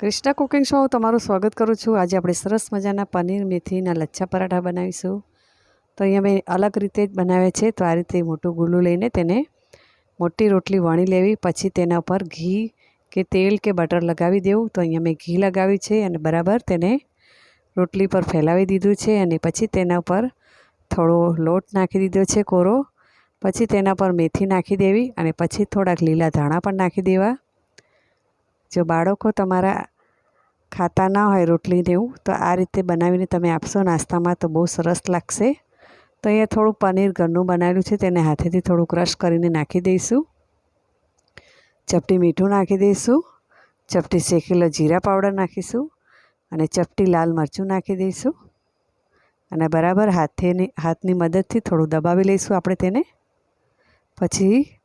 Krishna cooking show તમારું સ્વાગત કરું છું. આજે આપણે સરસ મજાના પનીર, મેથીના લચ્છા પરાઠા બનાવીશું. તો અહીંયા મેં અલગ રીતે જ બનાવ્યા છે. તો આ રીતે મોટું ગુલું લઈને તેને મોટી રોટલી વણી લેવી. પછી તેના ઉપર ઘી કે તેલ કે બટર લગાવી દેવું. તો અહીંયા મેં ઘી લગાવ્યું છે અને બરાબર તેને રોટલી પર ફેલાવી દીધું છે અને પછી તેના પર થોડો લોટ નાખી દીધો છે કોરો. પછી તેના પર મેથી નાખી દેવી અને પછી થોડાક લીલા ધાણા પણ નાખી દેવા. જો બાળકો તમારા ખાતા ના હોય રોટલી ને એવું, તો આ રીતે બનાવીને તમે આપશો નાસ્તામાં તો બહુ સરસ લાગશે. તો અહીંયા થોડું પનીર ઘરનું બનાવેલું છે, તેને હાથેથી થોડું ક્રશ કરીને નાખી દઈશું. ચપટી મીઠું નાખી દઈશું. ચપટી શેકેલો જીરા પાવડર નાખીશું અને ચપટી લાલ મરચું નાખી દઈશું. અને બરાબર હાથેની, હાથની મદદથી થોડું દબાવી લઈશું આપણે તેને. પછી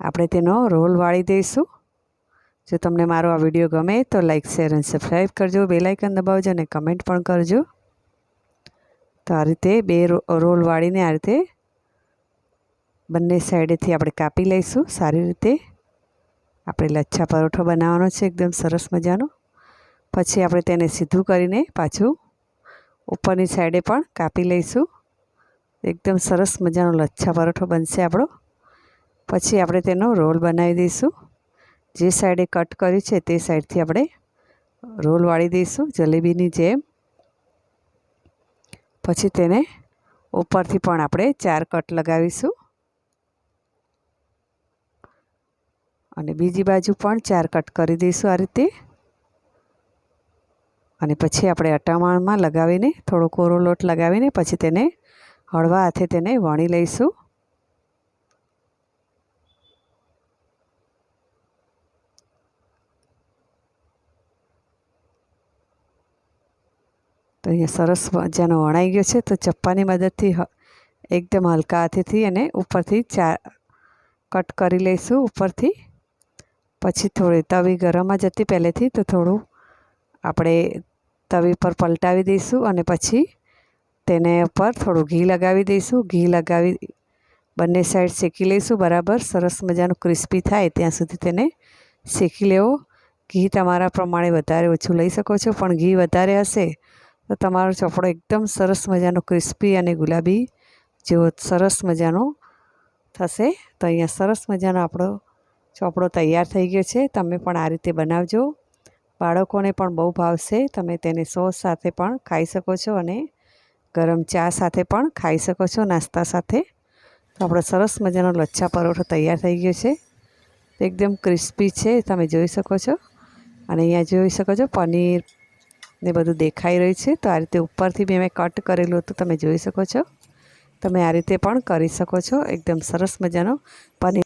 આપણે તેનો રોલ વાળી દઈશું. જો તમને મારો આ વીડિયો ગમે તો લાઇક શેર અને સબસ્ક્રાઈબ કરજો. બેલાઇકન દબાવજો અને કમેન્ટ પણ કરજો. તો આ રીતે બે રોલ વાળીને આ રીતે બંને સાઈડેથી આપણે કાપી લઈશું. સારી રીતે આપણે લચ્છા પરોઠો બનાવવાનો છે. એકદમ સરસ મજાનો. પછી આપણે તેને સીધું કરીને પાછું ઉપરની સાઈડે પણ કાપી લઈશું. એકદમ સરસ મજાનો લચ્છા પરોઠો બનશે આપણો. પછી આપણે તેનો રોલ બનાવી દઈશું. જે સાઈડે કટ કર્યું છે તે સાઈડથી આપણે રોલ વાળી દઈશું જલેબીની જેમ. પછી તેને ઉપરથી પણ આપણે ચાર કટ લગાવીશું. અને બીજી બાજુ પણ ચાર કટ કરી દઈશું આ રીતે. અને પછી આપણે અટામણમાં લગાવીને થોડો કોરો લોટ લગાવીને પછી તેને હળવા હાથે તેને વણી લઈશું. તો અહીંયા સરસ મજાનો વણાઈ ગયો છે. તો ચપ્પાની મદદથી એકદમ હલકા હાથેથી અને ઉપરથી ચા, કટ કરી લઈશું ઉપરથી. પછી થોડી તવી ગરમ જ હતી પહેલેથી, તો થોડું આપણે તવી પર પલટાવી દઈશું અને પછી તેને ઉપર થોડું ઘી લગાવી દઈશું. ઘી લગાવી બંને સાઈડ શેકી લઈશું, બરાબર? સરસ મજાનું ક્રિસ્પી થાય ત્યાં સુધી તેને શેકી લેવો. ઘી તમારા પ્રમાણે વધારે ઓછું લઈ શકો છો, પણ ઘી વધારે હશે તો તમારો ચોપડો એકદમ સરસ મજાનો ક્રિસ્પી અને ગુલાબી જેવો સરસ મજાનો થશે. તો અહીંયા સરસ મજાનો આપણો ચોપડો તૈયાર થઈ ગયો છે. તમે પણ આ રીતે બનાવજો. બાળકોને પણ બહુ ભાવશે તમે તેને સોસ સાથે પણ ખાઈ શકો છો અને ગરમ ચા સાથે પણ ખાઈ શકો છો નાસ્તા સાથે. તો આપણો સરસ મજાનો લચ્છા પરોઠો તૈયાર થઈ ગયો છે. એકદમ ક્રિસ્પી છે. તમે જોઈ શકો છો. અને અહીંયા જોઈ શકો છો પનીર ને બધું દેખાઈ રહ્યું છે. તો આ રીતે ઉપરથી બી મેં કટ કરેલું હતું. તમે જોઈ શકો છો. તમે આ રીતે પણ કરી શકો છો. એકદમ સરસ મજાનો પનીર